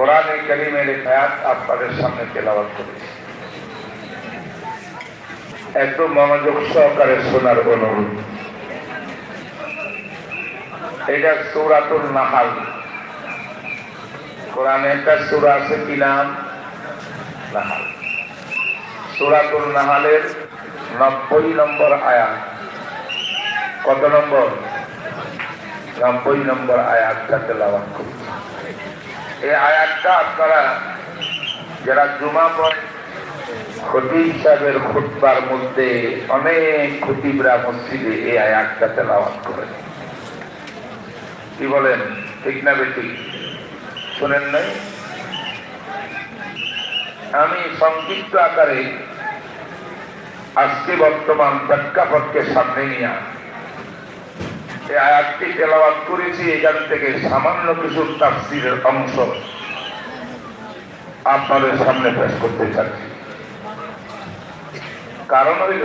কোরআনে কারিমের আয়াত আপনাদের সামনে তেলাওয়াত করেছি একটু মনোযোগ সহকারে শোনার অনুরোধ। এটা সৌরাতুল নাহাল। কোরআনে একটা সুরা আছে কি নাম? নাহাল। সুরাতুল নাহালের নব্বই নম্বর আয়াত। কত নম্বর? নব্বই নম্বর আয়াতটা তেলাওয়াত করছি এই আয়াতটা আপনারা যারা জুমা পড়ে মধ্যে অনেক মসজিদে এই আয়াতটা তেলাওয়াত কি বলেন? ঠিক না বেটি শোনেন নাই? আমি সংক্ষিপ্ত আকারে আজকে বর্তমান প্রেক্ষাপটকে সামনে নিয়ে আয়াতটি তেলাওয়াত করেছি, এখান থেকে সামান্য কিছু তাফসিরের অংশ আপনাদের সামনে পেশ করতে চাচ্ছি। কারণ হইল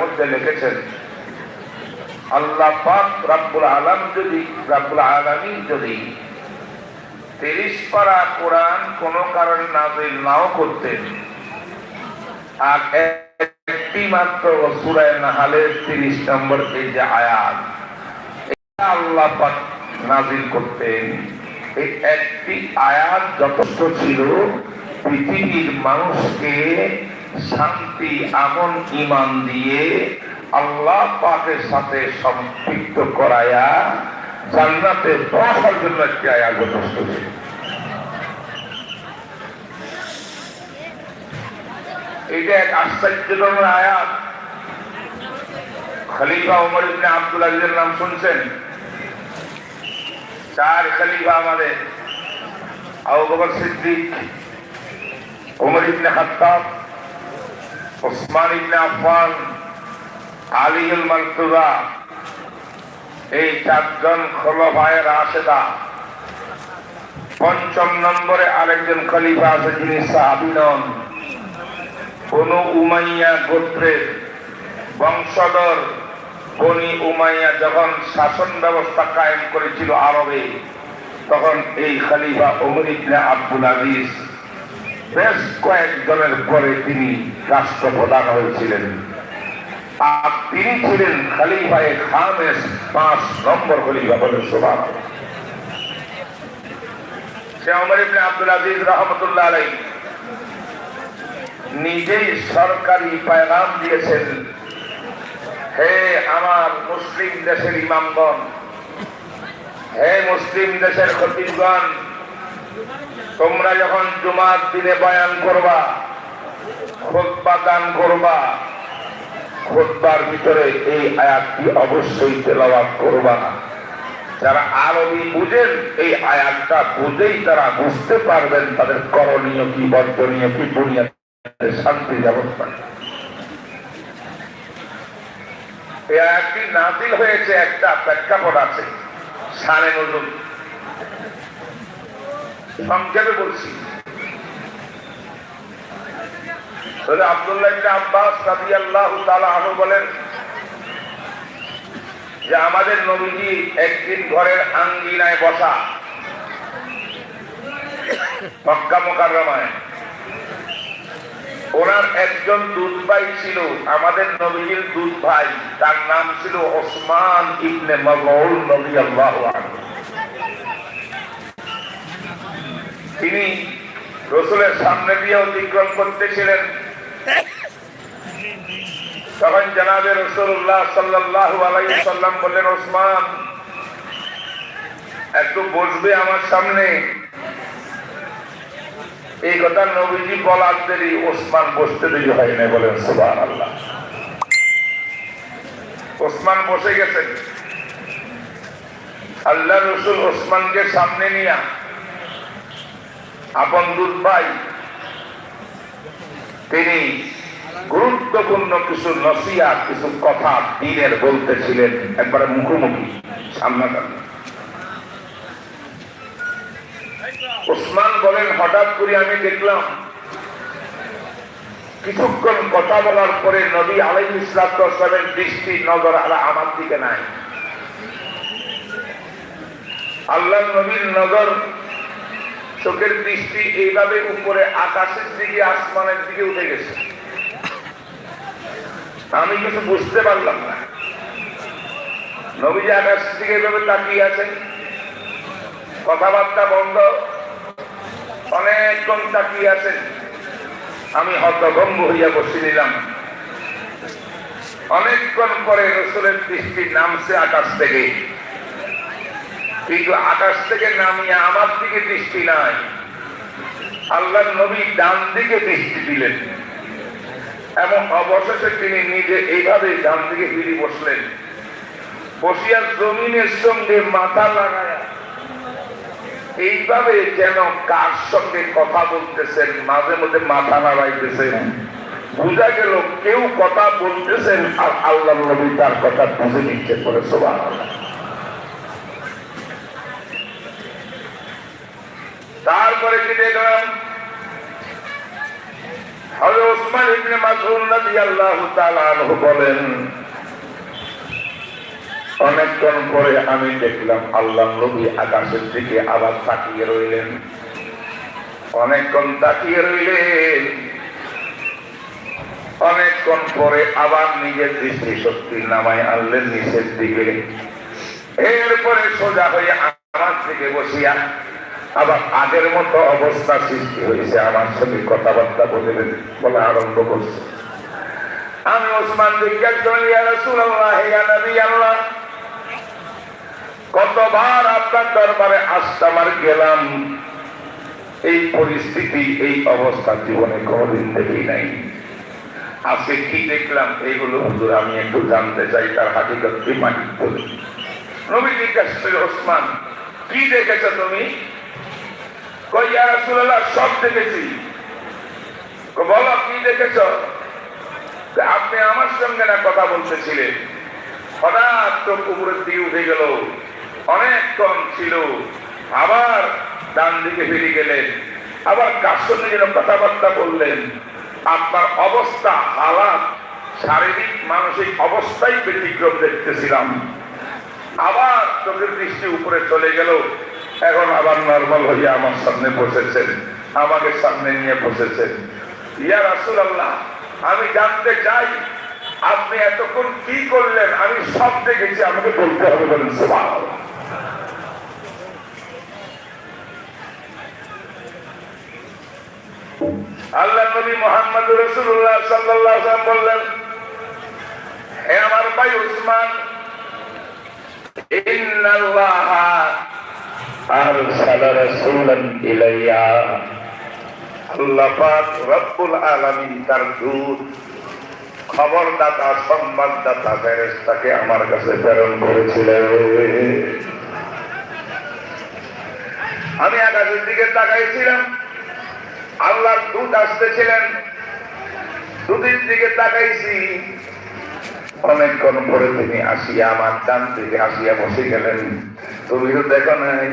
মধ্যে লিখেছেন, আল্লাহ আলাম যদি আলামিন যদি তিরিশ পারা কোরআন কোন কারণে নাজিল নাও করতেন, আর একটি মাত্র সূরায়ে নাহালের তিরিশ নম্বর এই যে আয়াত আল্লাহ নাজিল করতেন। এই একটি আয়াত যথেষ্ট ছিল, পৃথিবীর মানুষকে শান্তি, আমন ইমান দিয়ে আল্লাহ পাকের সাথে সম্পৃক্ত করায়া জান্নাতে বসার জন্য একটি আয়াত যথেষ্ট ছিল। এটা এক আশ্চর্যজনক আয়াত। খলিফা উমর ইবনে আব্দুল আজিজের নাম শুনছেন? চার খলিফা আমাদের। আবু বকর সিদ্দিক উমর ইবনে খাত্তাব, ওসমান ইবনে আফফান আলীউল মারতুজা এই চারজন খলফায়ে রাশেদা। পঞ্চম নম্বরে আরেকজন খলিফা আছে যিনি সাহাবী নন। কোন উমাইয়া গোত্রের বংশধর বনি উমাইয়া যখন শাসন ব্যবস্থা কায়েম করেছিল আরবে, তখন এই খালিফা ওমর আব্দুল আজিজ বেশ কয়েকজনের পরে তিনি রাষ্ট্রপ্রধান হয়েছিলেন। আর তিনি ছিলেন খালিফায়ে খামেস পাঁচ নম্বর খলিফা বলে সোভা সে ইবনে আব্দুল আজিজ রহমতুল্লাহ আলাই নিজেই সরকারি পায়গাম দিয়েছেন। হে আমার মুসলিম দেশের ইমামগণ, হে মুসলিম দেশের খতিবগণ, তোমরা যখন জুমার দিনে বয়ান করবা খোদবা দান করবা খোদবার ভিতরে এই আয়াতটি অবশ্যই তেলাওয়াত করবা না। যারা আরবি বুঝেন, এই আয়াতটা বুঝেই তারা বুঝতে পারবেন তাদের করণীয় কি, বর্জনীয় কি, বুনিয়াদ শান্তি ব্যবস্থা নাজিল হয়েছে একটা প্রেক্ষাপট আছে, সানে নজরুল। সংক্ষেপে বলছি। আব্বাস বলেন যে, আমাদের নবীজি একদিন ঘরের আঙ্গিনায় বসা মক্কা মোকাররমায় ওনার একজন দুধ ভাই ছিল, আমাদের নবীর দুধ ভাই। তার নাম ছিল ওসমান ইবনে মগউল নবী আল্লাহ তিনি রসুলের সামনে দিয়ে অতিক্রম করতেছিলেন। তখন জানাবে রসুল্লাহ সাল্লাহ আলাইসাল্লাম বললেন, ওসমান, একটু বসবে আমার সামনে। এই কথা নবীজি বলার দেরি, ওসমান বসতে দেরি হয় না বলেন সুবাহ আল্লাহ ওসমান বসে গেছেন। আল্লাহ রসুল ওসমানকে সামনে নিয়ে, আপন দুধ ভাই, তিনি গুরুত্বপূর্ণ কিছু নসিয়া কিছু কথা দিনের বলতেছিলেন, একবারে মুখোমুখি, সামনাসামনি। বলেন, হঠাৎ করে আমি দেখলাম, কিছুক্ষণ কথা বলার পরে নবী আলাই ইসলামের দৃষ্টি, নজর আলা আমার দিকে নাই। আল্লাহ নবীর নগর চোখের দৃষ্টি এইভাবে উপরে, আকাশের দিকে, আসমানের দিকে উঠে গেছে। আমি কিছু বুঝতে পারলাম না। নবীজি আকাশের দিকে এইভাবে তাকিয়ে আছেন। কথাবার্তা বন্ধ। অনেকক্ষণ তাকিয়ে আছেন আমি হতভম্ব হইয়া বসে নিলাম। অনেকক্ষণ পরে রসুলের দৃষ্টি নামছে আকাশ থেকে। কিন্তু আকাশ থেকে নামিয়ে আমার দিকে দৃষ্টি নাই। আল্লাহ নবী ডান দিকে দৃষ্টি দিলেন। এবং অবশেষে তিনি নিজে এইভাবে ডান দিকে ফিরে বসলেন। বসিয়ার জমিনের সঙ্গে মাথা লাগায় এইভাবে যেন কার সঙ্গে কথা বলতেছেন, মাঝে মধ্যে মাথা নাড়াইতেছেন। বোঝা গেল কেউ কথা বলতেছেন আর আল্লাহ নবী তার কথা বুঝে নিচ্ছে করে সবার তারপরে কি দেখলাম? হযরত ওসমান ইবনে মাসউদ রাদিয়াল্লাহু বলেন অনেকক্ষণ পরে আমি দেখলাম আল্লাহ নবী আকাশের দিকে আবার তাকিয়ে রইলেন। অনেকক্ষণ তাকিয়ে রইলেন। অনেকক্ষণ পরে আবার নিজের দৃষ্টি শক্তি নামায় আনলেন নিচের দিকে। এরপরে সোজা হয়ে আমার দিকে বসিয়া আবার আগের মতো অবস্থা সৃষ্টি হয়েছে। আমার সঙ্গে কথাবার্তা বলে বলা আরম্ভ করছে। আমি ওসমান জিজ্ঞাসা করি ইয়া রাসূলুল্লাহ, ইয়া আল্লাহ। কতবার আপনার দরবারে আসতামার গেলাম? এই পরিস্থিতি, এই অবস্থা জীবনে কোনোদিন দেখি নাই। আজকে কি দেখলাম? এইগুলো হুজুর, আমি একটু জানতে চাই, তার হাকিকত কি মালিক বলি নবী ওসমান, কি দেখেছ তুমি? কই, ইয়া রাসূলুল্লাহ, সব দেখেছি। বলো, কি দেখেছ? আপনি আমার সঙ্গে না কথা বলতেছিলেন? হঠাৎ তো উপরের দিকে উঠে গেল। অনেকক্ষণ ছিল। আবার ডান দিকে ফিরে গেলেন। আবার কার সঙ্গে যেন কথাবার্তা বললেন। আপনার অবস্থা, হালাত, শারীরিক, মানসিক অবস্থাই ব্যতিক্রম দেখতেছিলাম। আবার চোখের দৃষ্টি উপরে চলে গেল। এখন আবার নর্মাল হইয়া আমার সামনে বসেছেন। আমাকে সামনে নিয়ে বসেছেন। ইয়া রাসুল আল্লাহ আমি জানতে চাই, আপনি এতক্ষণ কি করলেন? আমি সব দেখেছি, আমাকে বলতে হবে বলেন সুবহানাল্লাহ। আল্লাহ নবী মোহাম্মদ রসুল্লাহ ওয়াসাল্লাম বললেন, হে আমার ভাই উসমান তার দূত, খবরদাতা সংবাদদাতা ফেরেশতাকে আমার কাছে প্রেরণ করেছিলেন। আমি আকাশের দিকে তাকাইছিলাম। আল্লাহর দূত আসতেছিলেন। দুদিন দিকে তাকাইছি। অনেকক্ষণ পরে তিনি আসিয়া আমার ডান থেকে আসিয়া বসে গেলেন। তুমি তো দেখো নাই।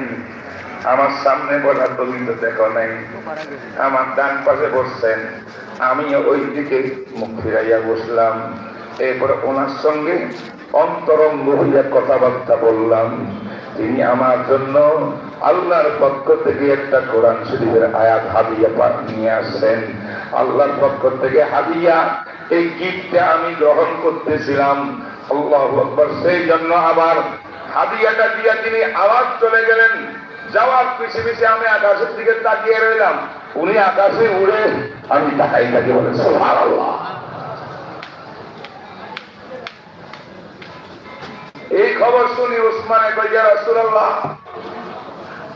আমার সামনে বলা তুমি তো দেখো নাই। আমার ডান পাশে বসছেন। আমি ওই দিকে মুখ ফিরাইয়া বসলাম। এরপরে ওনার সঙ্গে অন্তরঙ্গ হইয়া কথাবার্তা বললাম। তিনি আমার জন্য আল্লাহর পক্ষ থেকে একটা কোরআন শরীফের আয়াত হাদিয়া পা- নিয়ে আসছেন আল্লাহর পক্ষ থেকে হাদিয়া, এই গিফটটা আমি গ্রহণ করতেছিলাম। আল্লাহ আকবর। সেই জন্য আবার হাদিয়াটা দিয়া তিনি আবার চলে গেলেন। যাওয়ার পিছিয়ে পিছিয়ে আমি আকাশের দিকে তাকিয়ে রইলাম। উনি আকাশে উড়ে আমি তাকাই তাকে বলে সুবহানাল্লাহ। এই খবর শুনি উসমানে কইয়া, রাসূলুল্লাহ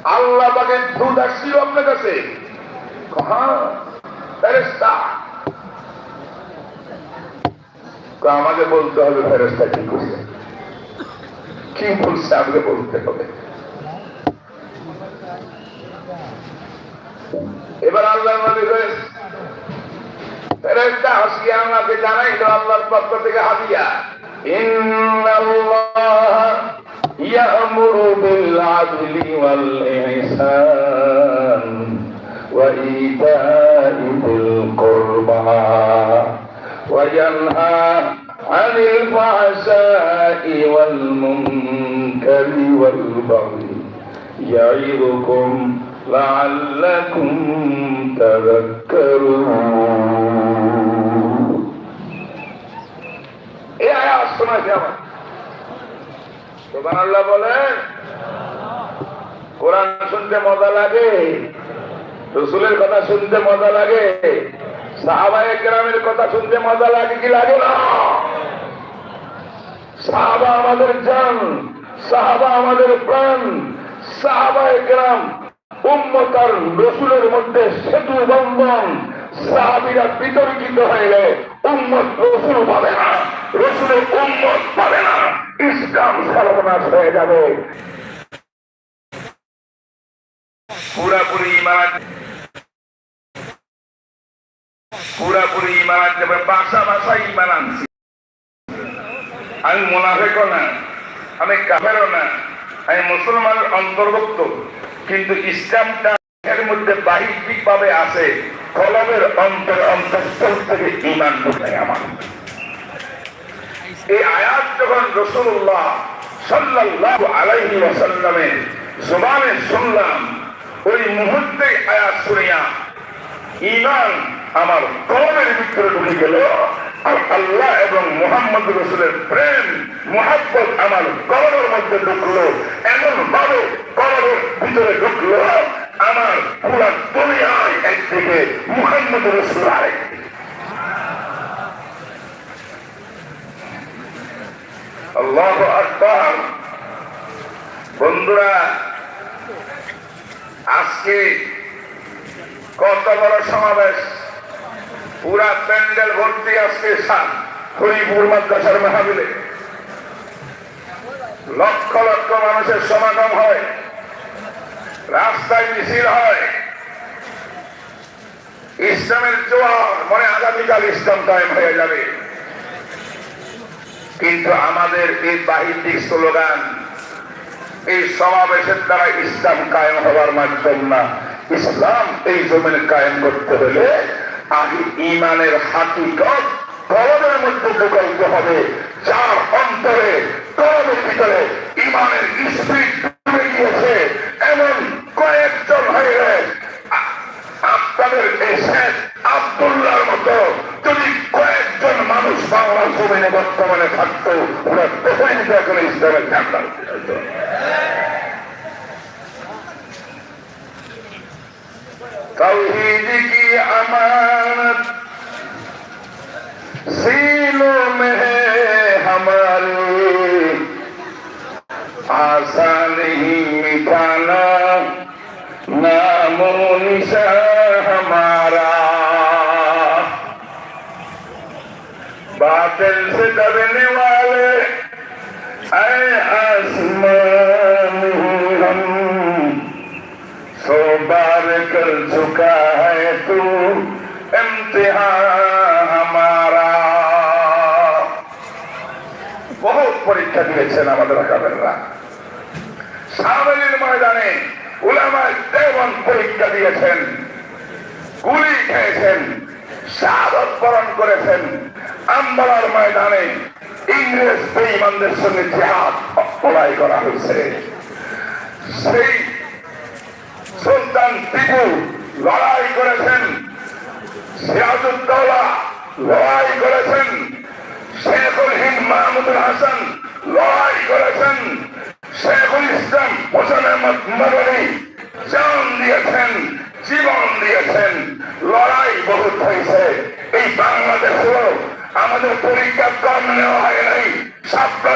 আল্লাহ পাকে দুধ আসছিল আপনার কাছে। আমাকে বলতে হবে ফেরেশতা কি করছে? কি বলছে আমাকে বলতে হবে? এবার আল্লাহ নবী ফেরেশতা হাসিয়া আমাকে জানাইলো আল্লাহর পক্ষ থেকে হাদিয়া। ইন্নাল্লাহ يأمر بالعدل والإحسان وإيتاء ذي القربى وينهى عن الفحشاء والمنكر والبغي يعظكم لعلكم تذكرون. إيه يا عصمت يا সুবহানাল্লাহ বলেন কোরআন শুনতে মজা লাগে, রসুলের কথা শুনতে মজা লাগে কথা শুনতে মজা লাগে কি লাগে না? সাহাবা আমাদের জান, সাহাবা আমাদের প্রাণ উম্মতার রসুলের মধ্যে সেতু বন্ধন, সাহাবিরা বিতর্কিত হয়ে উম্মত রসুল পাবে না, রসুলের উম্মত পাবে না। ইসলাম সর্বনাশ হয়ে যাবে। পুরাপুরি ইমান পুরাপুরি ইমান আনতে হবে, বাসা বাসা ইমান আনছি। আমি মোনাফেকও না, আমি কাফেরও না, আমি মুসলমানের অন্তর্ভুক্ত, কিন্তু ইসলামটা এর মধ্যে বাহিক ভাবে আছে কলমের অন্তর অন্তঃস্থল থেকে ইমান ঢুকে আমার। এই আয়াত যখন রসুল্লাহ সাল্লাহ আলাইহি ওয়াসাল্লামের জবানে শুনলাম, ওই মুহূর্তে আয়াত শুনিয়া ইমান আমার কলমের ভিতরে ঢুকে গেল আর আল্লাহ এবং মোহাম্মদ রসুলের প্রেম, মোহাব্বত আমার কলমের মধ্যে ঢুকলো। এমন ভাবে কলমের ভিতরে ঢুকলো, আমার পুরা দুনিয়ায় একদিকে মোহাম্মদ রসুল আরেকদিকে বন্ধুরা, আজকে কত বড় সমাবেশ। পুরা প্যান্ডেল ভর্তি আজকে হরিপুর মাদ্রাসার মাহাবিলে লক্ষ লক্ষ মানুষের সমাগম হয়। রাস্তায় মিছিল হয়। ইসলামের জোয়ার, মনে আগামীকাল ইসলাম কায়েম হয়ে যাবে। কিন্তু আমাদের এই বাহিনী স্লোগান, এই সমাবেশের দ্বারা ইসলাম কায়েম হওয়ার মাধ্যম না। ইসলাম এই জমিনে কায়েম করতে হলে আগে ইমানের হাকিকত কলমের মধ্যে ঢুকাইতে হবে, যার অন্তরে কলমের ভিতরে ইমানের স্পিড গিয়েছে। এমন কয়েকজন হয়ে আ- আপনাদের এই শেখ আবদুল্লাহর মতো যদি বাংলার জমিনে বর্তমানে থাকতো, ওরা কোথায় নিতে এখন ইসলামের ঝান্ডা আসা নেই মিটানা নাম নিশা बादल से डरने वाले ऐ आसमान हम सो बार कर चुका है तू इम्तिहान हमारा বহুত পরীক্ষা দিয়েছেন আমাদের আকাবেররা সাবেলের ময়দানে উলামায় দেবন পরীক্ষা দিয়েছেন গুলি খেয়েছেন শাহাদত বরণ করেছেন আম্বালার ময়দানে ইংরেজ বেঈমানদের সঙ্গে জেহাদ লড়াই করা হয়েছে। সেই সুলতান টিপু লড়াই করেছেন, সিরাজউদ্দৌলা লড়াই করেছেন, শেখুল হিন্দ মাহমুদুল হাসান লড়াই করেছেন, শেখুল ইসলাম হোসেন আহমদ মদনী জান দিয়েছেন, জীবন দিয়েছেন। লড়াই বহুত হয়েছে। এই বাংলাদেশেও আমাদের পরীক্ষা কম নেওয়া হয় নাই। সাতটা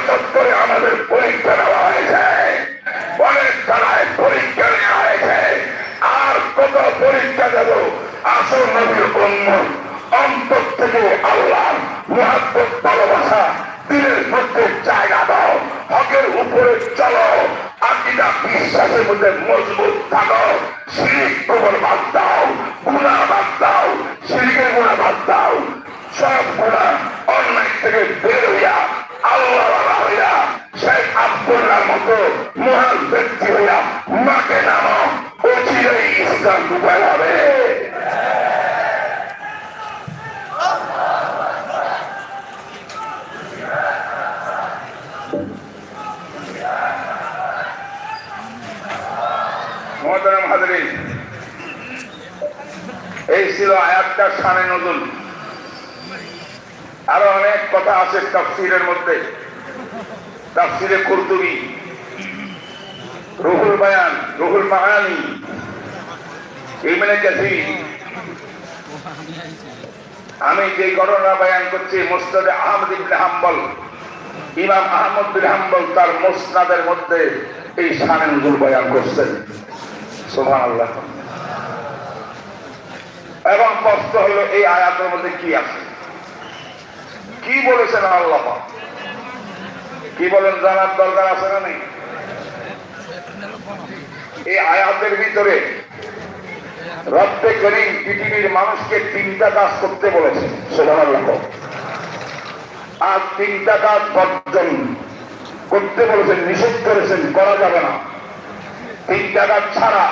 আয়াতটা নজুল আরও অনেক কথা আছে তাফসিরের মধ্যে। তাফসিরে কুরতুবি, রুহুল বায়ান, রুহুল মাহানি ইমনে কাসির। আমি যে ঘটনা বয়ান করছি, মুস্তাদে আহমদ ইবনে হাম্বল, ইমাম আহমদ বিন হাম্বল তার মুসনাদের মধ্যে এই শানে নজুল বয়ান করছেন। সুবহানাল্লাহ। এবং প্রশ্ন হলো এই আয়াতের মধ্যে কি আছে? কি বলেছেন আল্লাহ? কি বলেন জানার দরকার আছে না নেই? এই আয়াতের ভিতরে রব্বে করিম পৃথিবীর মানুষকে তিনটা কাজ করতে বলেছেন, সুবহানাল্লাহ। আর তিনটা কাজ বর্জন করতে বলেছেন, নিষেধ করেছেন, করা যাবে না। তিনটা কাজ ছাড়া,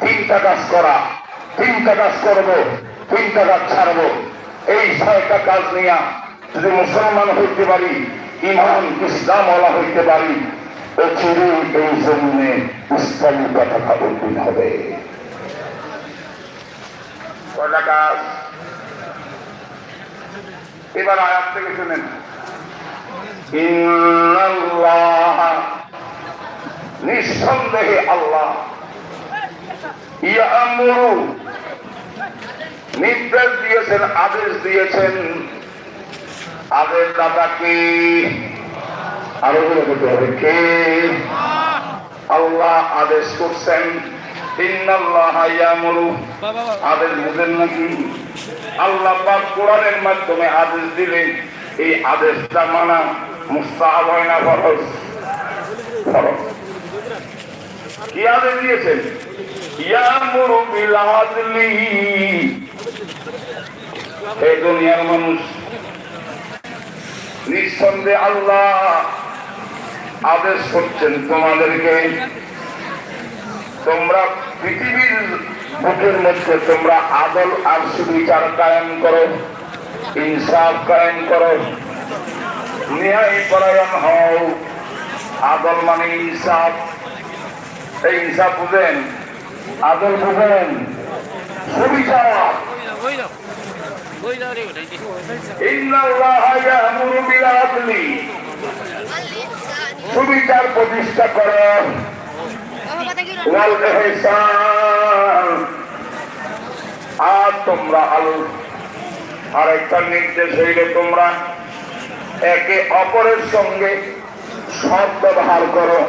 তিনটা কাজ করা তিনটা কাজ করব, তিনটা কাজ ছাড়বো। এই ছয়টা কাজ নিয়ে যদি মুসলমান হইতে পারি ইমান ইসলাম ওলা হইতে পারি এই জমিনে ইসলামী পতাকা উদ্দিন হবে। এবার আয়াত থেকে শুনেন। নিঃসন্দেহে আল্লাহ নির্দেশ দিয়েছেন, আদেশ দিয়েছেন। আদেশ দাদাকে আরও বলে বলতে হবে কে? আল্লাহ আদেশ করছেন আদেশ আল্লাহ আদেশ না কি আদেশ দিয়েছেন? ইয়ামুরু বিল আদলি। এই দুনিয়ার মানুষ, নিঃসন্দেহে আল্লাহ আদেশ করছেন তোমাদেরকে, তোমরা পৃথিবীর বুকের মধ্যে তোমরা আদল আর সুবিচার কায়েম করো, ইনসাফ কায়েম করো, ন্যায় হও। আদল মানে ইনসাফ। এই ইনসাফ বুঝেন আদল বুঝেন সুবিচার প্রতিষ্ঠা করো। ওয়াল ইহসান আর তোমরা আল। আরেকটা নির্দেশ হইলে তোমরা একে অপরের সঙ্গে সৎ ব্যবহার করো,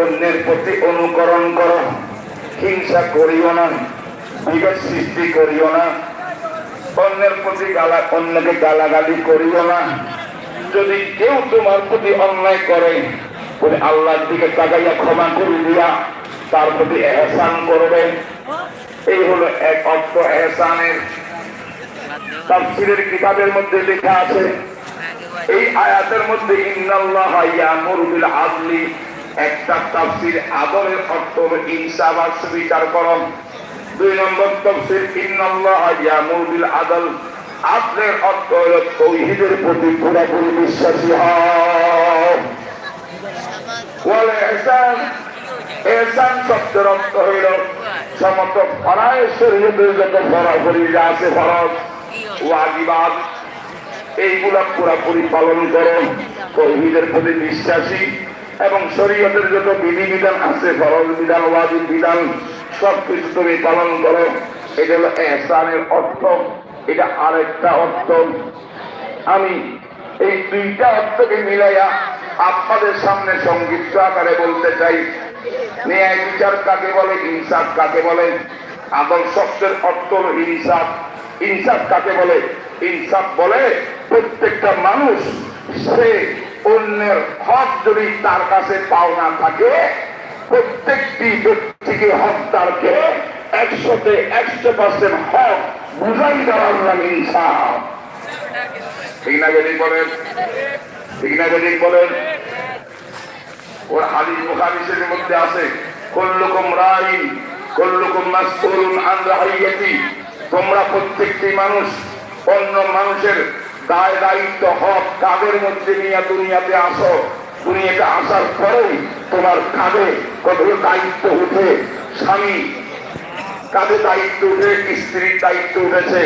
অন্যের প্রতি অনুকরণ করো। হিংসা করিও না, বিভেদ সৃষ্টি করিও না, অন্যের প্রতি গালা, অন্যকে গালাগালি করিও না। যদি কেউ তোমার প্রতি অন্যায় করে বলে আল্লাহর দিকে তাকাইয়া ক্ষমা করে দিয়া, তার প্রতি এহসান করবে। এই হলো এক অর্থ এহসানের। তাফসীরের কিতাবের মধ্যে লেখা আছে, এই আয়াতের মধ্যে ইন্নাল্লাহ ইয়ামুরু বিল আদলি একটা তাফসীর আদরের অর্থ হলো ইনসাফ আর সুবিচার করণ দুই নম্বর তাফসীর, ইন্নাল্লাহ আদল। আদলের অর্থ হলো তৌহিদের প্রতি পুরোপুরি বিশ্বাসী হও ওয়াল ইহসান ইহসান শব্দের অর্থ হইল সমস্ত ফরায় শরীয়তের যত ফরাফরি আছে ফরজ, ওয়াজিবাত, এইগুলা পুরাপুরি পালন করো তৌহিদের প্রতি বিশ্বাসী এবং শরীয়তের যত বিধিবিধান আছে, ফরজ বিধান, ওয়াজিব বিধান সব কিছু তুমি পালন করো। এটা হলো এহসানের অর্থ। এটা আরেকটা অর্থ। আমি এই দুইটা অর্থকে মিলাইয়া আপনাদের সামনে সংক্ষিপ্ত আকারে বলতে চাই। ন্যায় বিচার কাকে বলে, ইনসাফ কাকে বলে? আদল শব্দের অর্থ ইনসাফ। ইনসাফ কাকে বলে? ইনসাফ বলে প্রত্যেকটা মানুষ সে অন্যের হক যদি তার কাছে পাওনা থাকে, প্রত্যেকটি ব্যক্তিকে হকদারকে একশোতে একশো পার্সেন্ট হক বুঝাই দেওয়ার রাইয়াতি। তোমরা প্রত্যেকটি মানুষ অন্য মানুষের দায় দায়িত্ব হক কাদের মধ্যে নিয়ে দুনিয়াতে আসো? দুনিয়াতে আসার পরেই তোমার কাঁধে কতগুলো দায়িত্ব উঠে? স্বামী, কাঁধে দায়িত্ব উঠে, স্ত্রীর দায়িত্ব উঠেছে।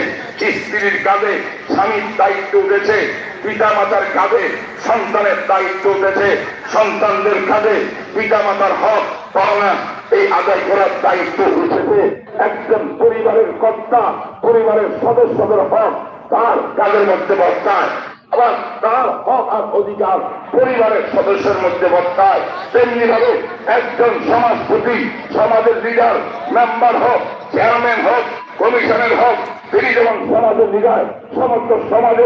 স্ত্রীর কাঁধে স্বামীর দায়িত্ব উঠেছে। পিতা মাতার কাঁধে সন্তানের দায়িত্ব উঠেছে। সন্তানদের কাঁধে পিতা মাতার হক, পাওনা, এই আদায় করার দায়িত্ব উঠেছে। একজন পরিবারের কর্তা, পরিবারের সদস্যদের হক তার কাজের মধ্যে বর্তায়। আবার তার হক আর অধিকার পরিবারের সদস্যের মধ্যে বর্তায়। তেমনি ভাবে একজন সমাজপতি, সমাজের লিডার মেম্বার হোক চেয়ারম্যান হোক কমিশনের হোক তিনি যেমন সমাজের লিডার সমস্ত সমাজের